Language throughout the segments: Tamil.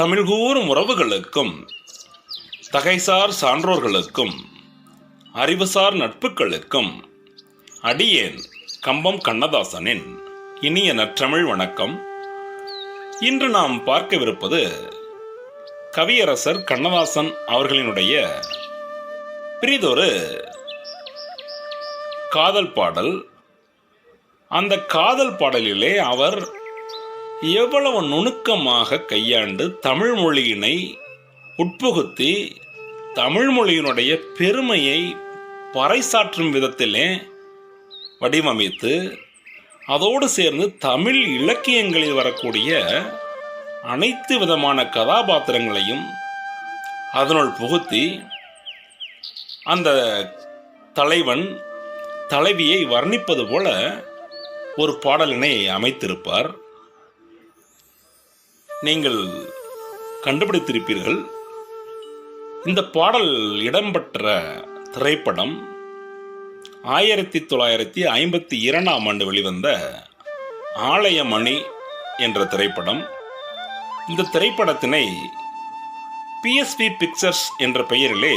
தமிழ்கூறும் உறவுகளுக்கும் தகைசார் சான்றோர்களுக்கும் அறிவுசார் நட்புகளுக்கும் அடியேன் கம்பம் கண்ணதாசனின் இனிய நற்றமிழ் வணக்கம். இன்று நாம் பார்க்கவிருப்பது கவியரசர் கண்ணதாசன் அவர்களினுடைய பிரிதொரு காதல் பாடல். அந்த காதல் பாடலிலே அவர் எவ்வளவு நுணுக்கமாக கையாண்டு தமிழ் மொழியினை உட்புகுத்தி தமிழ் மொழியினுடைய பெருமையை பறைசாற்றும் விதத்திலே வடிவமைத்து அதோடு சேர்ந்து தமிழ் இலக்கியங்களில் வரக்கூடிய அனைத்து விதமான கதாபாத்திரங்களையும் அதனுள் புகுத்தி அந்த தலைவன் தலைவியை வர்ணிப்பது போல ஒரு பாடலினை அமைத்திருப்பார். நீங்கள் கண்டுபிடித்திருப்பீர்கள். இந்த பாடல் இடம்பெற்ற திரைப்படம் ஆயிரத்தி தொள்ளாயிரத்தி ஐம்பத்தி இரண்டாம் ஆண்டு வெளிவந்த ஆலயமணி என்ற திரைப்படம். இந்த திரைப்படத்தினை பிஎஸ்வி பிக்சர்ஸ் என்ற பெயரிலே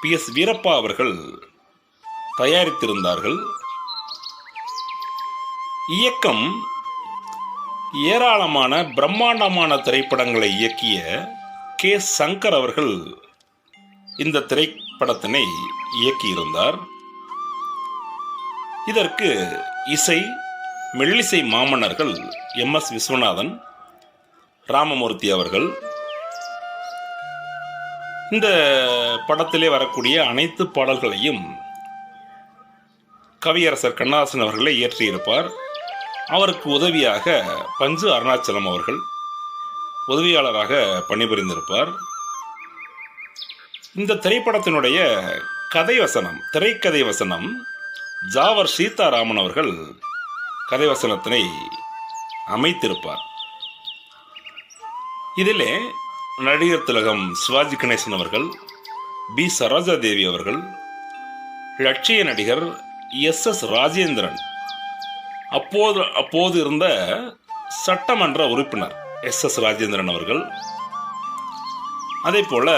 பி எஸ் வீரப்பா அவர்கள் தயாரித்திருந்தார்கள். இயக்கம் ஏராளமான பிரம்மாண்டமான திரைப்படங்களை இயக்கிய கே. சங்கர் அவர்கள் இந்த திரைப்படத்தினை இயக்கியிருந்தார். இதற்கு இசை மெல்லிசை மாமன்னர்கள் எம். எஸ். விஸ்வநாதன் ராமமூர்த்தி அவர்கள். இந்த படத்திலே வரக்கூடிய அனைத்து பாடல்களையும் கவியரசர் கண்ணதாசன் அவர்களே இயற்றியிருப்பார். அவருக்கு உதவியாக பஞ்சு அருணாச்சலம் அவர்கள் உதவியாளராக பணிபுரிந்திருப்பார். இந்த திரைப்படத்தினுடைய கதை வசனம் திரைக்கதை வசனம் ஜாவர் சீதாராமன் அவர்கள் கதை வசனத்தினை அமைத்திருப்பார். இதிலே நடிகர் திலகம் சிவாஜி கணேசன் அவர்கள் பி சரோஜா தேவி அவர்கள் லட்சிய நடிகர் எஸ் எஸ் ராஜேந்திரன் அப்போது அப்போது இருந்த சட்டமன்ற உறுப்பினர் எஸ் எஸ் ராஜேந்திரன் அவர்கள் அதே போல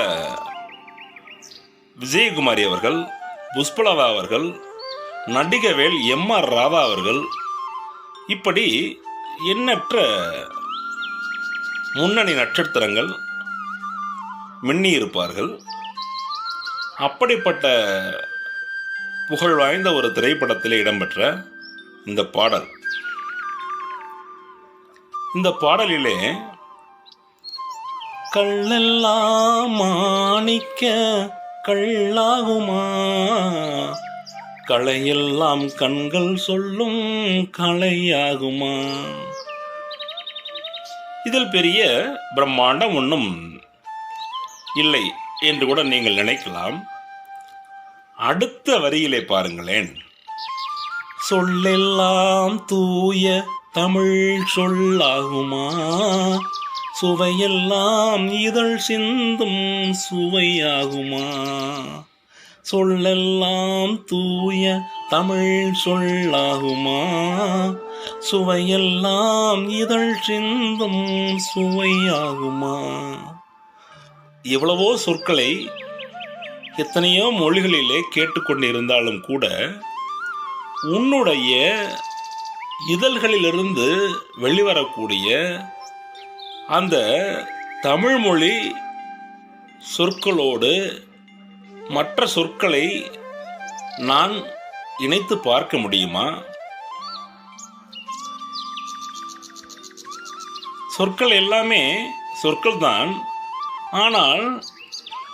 விஜயகுமாரி அவர்கள் புஷ்பலதா அவர்கள் நடிகவேல் எம் ஆர் ராதா அவர்கள் இப்படி எண்ணற்ற முன்னணி நட்சத்திரங்கள் மின்னி இருப்பார்கள் அப்படிப்பட்ட புகழ் வாய்ந்த ஒரு திரைப்படத்தில் இடம்பெற்ற இந்த பாடல். இந்த பாடலிலே கள்ளெல்லாம் மாணிக்க கள்ளாகுமா களையெல்லாம் கண்கள் சொல்லும் கலையாகுமா? இதில் பெரிய பிரம்மாண்டம் ஒன்றும் இல்லை என்று கூட நீங்கள் நினைக்கலாம். அடுத்த வரியிலே பாருங்களேன். சொல்லெல்லாம் தூய தமிழ் சொல்லாகுமா? சுவையெல்லாம் இதழ் சிந்தும் சுவையாகுமா? சொல்லெல்லாம் தூய தமிழ் சொல்லாகுமா? சுவையெல்லாம் இதழ் சிந்தும் சுவையாகுமா? எவ்வளவோ சொற்களை எத்தனையோ மொழிகளிலே கேட்டுக்கொண்டிருந்தாலும் கூட உன்னுடைய இதழ்களிலிருந்து வெளிவரக்கூடிய அந்த தமிழ்மொழி சொற்களோடு மற்ற சொற்களை நான் இணைத்து பார்க்க முடியுமா? சொற்கள் எல்லாமே சொற்கள் தான் ஆனால்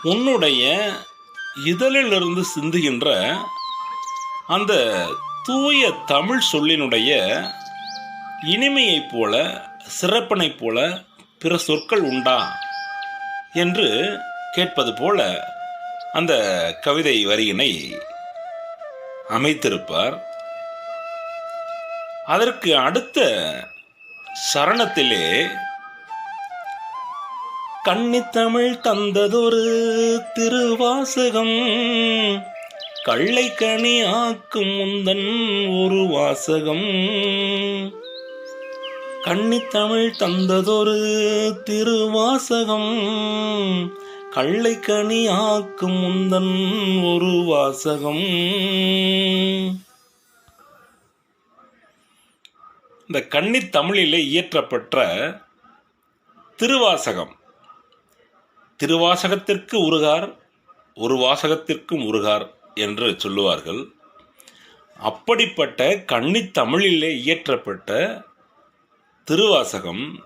உன்னுடைய இதழிலிருந்து சிந்துகின்ற அந்த தூய தமிழ் சொல்லினுடைய இனிமையைப் போல சிறப்பனைப் போல பிற சொற்கள் உண்டா என்று கேட்பது போல அந்த கவிதை வரியினை அமைத்திருப்பார். அதற்கு அடுத்த சரணத்திலே கன்னித்தமிழ் தந்ததொரு திருவாசகம் கள்ளை ஆக்கும் முந்தன் ஒரு வாசகம். கன்னித்தமிழ் தந்ததொரு திருவாசகம். கள்ளை ஆக்கும் முந்தன் ஒரு வாசகம். இந்த கன்னித் தமிழிலே இயற்றப்பட்ட திருவாசகம். திருவாசகத்திற்கு உருகார் ஒரு வாசகத்திற்கும் உருகார். என்று சொல்லுவார்கள். அப்படிப்பட்ட கன்னித்தமிழிலே இயற்றப்பட்ட திருவாசகம்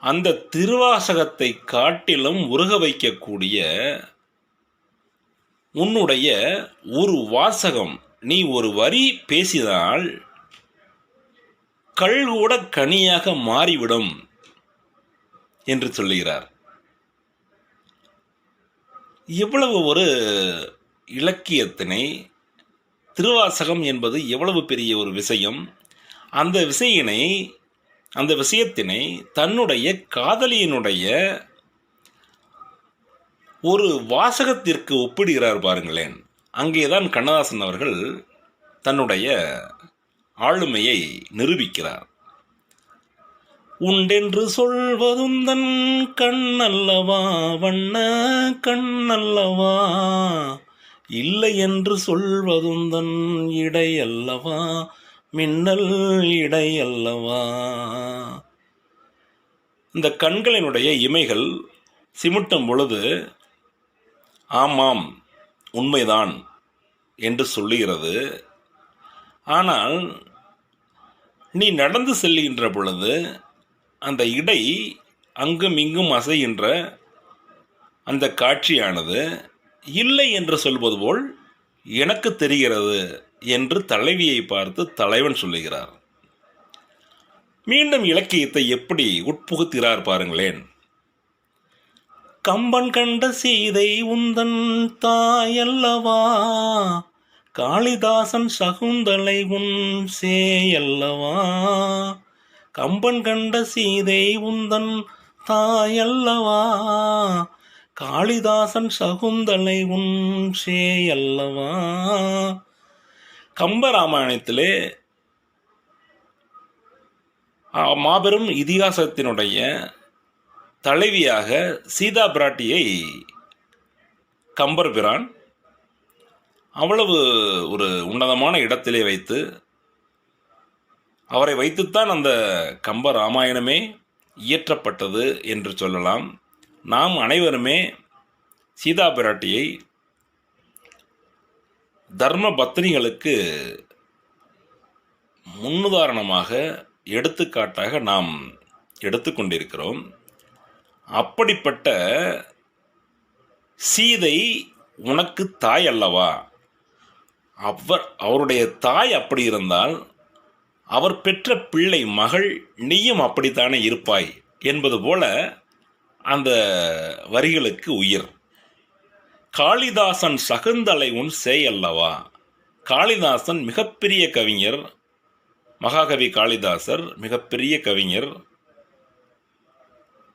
அந்த திருவாசகத்தை காட்டிலும் உருக வைக்கக்கூடிய உன்னுடைய ஒரு வாசகம். நீ ஒரு வரி பேசினால் கல் கூட கனியாக மாறிவிடும் என்று சொல்லுகிறார். எவ்வளவு ஒரு இலக்கியத்தினை திருவாசகம் என்பது எவ்வளவு பெரிய ஒரு விஷயம்? அந்த விஷயினை அந்த விஷயத்தினை தன்னுடைய காதலியினுடைய ஒரு வாசகத்திற்கு ஒப்பிடுகிறார் பாருங்களேன். அங்கேதான் கண்ணதாசன் அவர்கள் தன்னுடைய ஆளுமையை நிரூபிக்கிறார். உண்டென்று சொல்வதும் தன் கண்ணல்லவா வண்ண கண்ணல்லவா? இல்லை என்று சொல்வதும் தன் இடை அல்லவா மின்னல் இடை அல்லவா இந்த கண்களினுடைய இமைகள் சிமிட்டும் பொழுது ஆமாம் உண்மைதான் என்று சொல்லுகிறது. ஆனால் நீ நடந்து செல்கின்ற பொழுது அந்த இடை அங்கும் இங்கும் அசைகின்ற அந்த காட்சியானது இல்லை என்று சொல்வது போல் எனக்கு தெரிகிறது என்று தலைவியை பார்த்து தலைவன் சொல்லுகிறார். மீண்டும் இலக்கியத்தை எப்படி உட்புகுத்துகிறார் பாருங்களேன். கம்பன் கண்ட சீதை உந்தன் தாயல்லவா? காளிதாசன் சகுந்தலை உன் சேயல்லவா? கம்பன் கண்ட சீதை உந்தன் தாயல்லவா? காளிதாசன் சகுந்தலை உன் அல்லவா கம்பராமாயணத்திலே மாபெரும் இதிகாசத்தினுடைய தலைவியாக சீதா பிராட்டியை கம்பர் பிரான் அவ்வளவு ஒரு உன்னதமான இடத்திலே வைத்து அவரை வைத்துத்தான் அந்த கம்ப ராமாயணமே இயற்றப்பட்டது என்று சொல்லலாம். நாம் அனைவருமே சீதா பிராட்டியை தர்ம பத்னிகளுக்கு முன்னுதாரணமாக எடுத்துக்காட்டாக நாம் எடுத்துக்கொண்டிருக்கிறோம். அப்படிப்பட்ட சீதை உனக்கு தாய் அல்லவா? அவர் அவருடைய தாய் அப்படி இருந்தால் அவர் பெற்ற பிள்ளை மகள் நீயும் அப்படித்தானே இருப்பாய் என்பது போல அந்த வரிகளுக்கு உயிர். காளிதாசன் சகுந்தலை உன் அல்லவா? காளிதாசன் மிகப்பெரிய கவிஞர் மகாகவி காளிதாசர் மிகப்பெரிய கவிஞர்.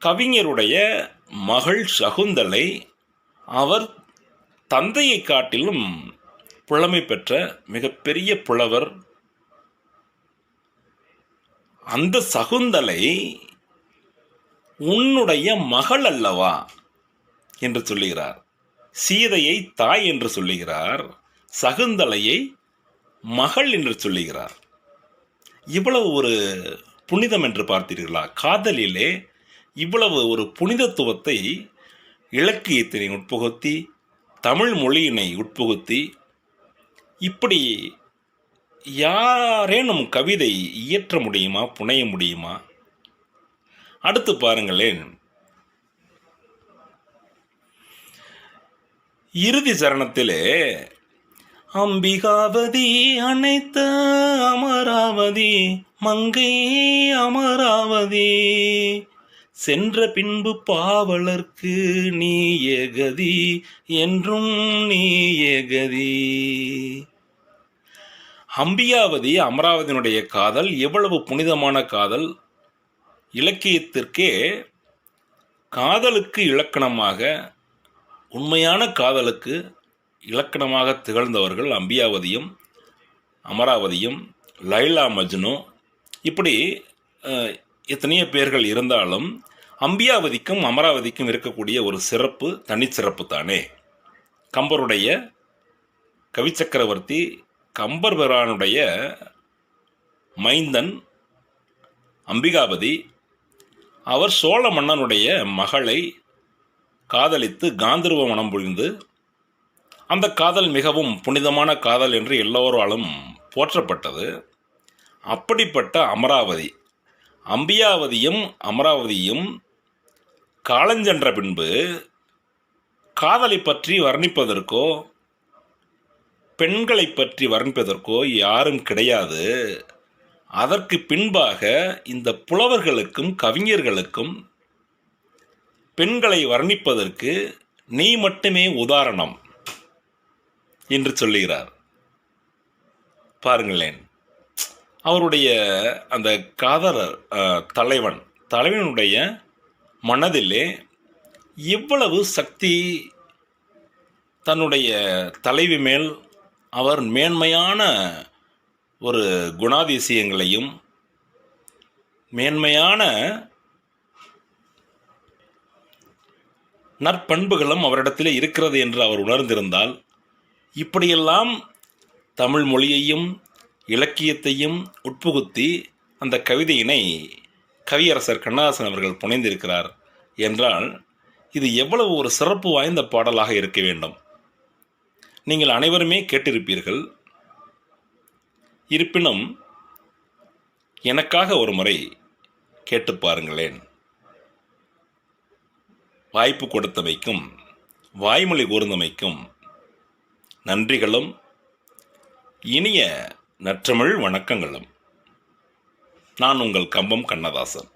கவிஞருடைய மகள் சகுந்தலை அவர் தந்தையை காட்டிலும் புலமை பெற்ற மிகப்பெரிய புலவர் அந்த சகுந்தலை உன்னுடைய மகள் அல்லவா? என்று சொல்லுகிறார். சீதையை தாய் என்று சொல்லுகிறார். சகுந்தலையை மகள் என்று சொல்லுகிறார். இவ்வளவு ஒரு புனிதம் என்று பார்த்தீர்களா? காதலிலே இவ்வளவு ஒரு புனிதத்துவத்தை இலக்கியத்தினை உட்புகுத்தி தமிழ் மொழியினை உட்புகுத்தி இப்படி யாரேனும் கவிதை இயற்ற முடியுமா புனைய முடியுமா? அடுத்து பாருங்களேன். இறுதி சரணத்திலே அம்பிகாவதி அனைத்த அமராவதி மங்கை அமராவதி சென்ற பின்பு பாவலர்க்கு நீ ஏகதி என்றும் நீ ஏகதி. அம்பியாவதி அமராவதியினுடைய காதல் எவ்வளவு புனிதமான காதல். இலக்கியத்திற்கே காதலுக்கு இலக்கணமாக உண்மையான காதலுக்கு இலக்கணமாக திகழ்ந்தவர்கள் அம்பியாவதியும் அமராவதியும் லைலா மஜ்னு. இப்படி எத்தனையோ பேர்கள் இருந்தாலும் அம்பியாவதிக்கும் அமராவதிக்கும் இருக்கக்கூடிய ஒரு சிறப்பு தனிச்சிறப்பு தானே கம்பருடைய கவிச்சக்கரவர்த்தி கம்பர் பிரானுடைய மைந்தன் அம்பிகாபதி அவர் சோழ மன்னனுடைய மகளை காதலித்து காந்தர்வ மனம் புரிந்து அந்த காதல் மிகவும் புனிதமான காதல் என்று எல்லோராலும் போற்றப்பட்டது. அப்படிப்பட்ட அமராவதி அம்பியாவதியும் அமராவதியும் காலஞ்சென்ற பின்பு காதலை பற்றி வர்ணிப்பதற்கோ பெண்களை பற்றி வர்ணிப்பதற்கோ யாரும் கிடையாது. அதற்கு பின்பாக இந்த புலவர்களுக்கும் கவிஞர்களுக்கும் பெண்களை வர்ணிப்பதற்கு நீ மட்டுமே உதாரணம் என்று சொல்லுகிறார். பாருங்களேன். அவருடைய அந்த காதலர் தலைவன் தலைவனுடைய மனதிலே எவ்வளவு சக்தி தன்னுடைய தலைவி மேல் அவர் மேன்மையான ஒரு குணாதிசயங்களையும் மேன்மையான நற்பண்புகளும் அவரிடத்திலே இருக்கிறது என்று அவர் உணர்ந்திருந்தால் இப்படியெல்லாம் தமிழ் மொழியையும் இலக்கியத்தையும் உட்புகுத்தி அந்த கவிதையினை கவியரசர் கண்ணதாசன் அவர்கள் புனைந்திருக்கிறார் என்றால் இது எவ்வளவு ஒரு சிறப்பு வாய்ந்த பாடலாக இருக்க வேண்டும். நீங்கள் அனைவருமே கேட்டிருப்பீர்கள். இருப்பினும் எனக்காக ஒரு முறை கேட்டு பாருங்களேன். வாய்ப்பு கொடுத்தமைக்கும் வாய்மொழி கூர்ந்தமைக்கும் நன்றிகளும் இனிய நற்றமிழ் வணக்கங்களும். நான் உங்கள் கம்பம் கண்ணதாசன்.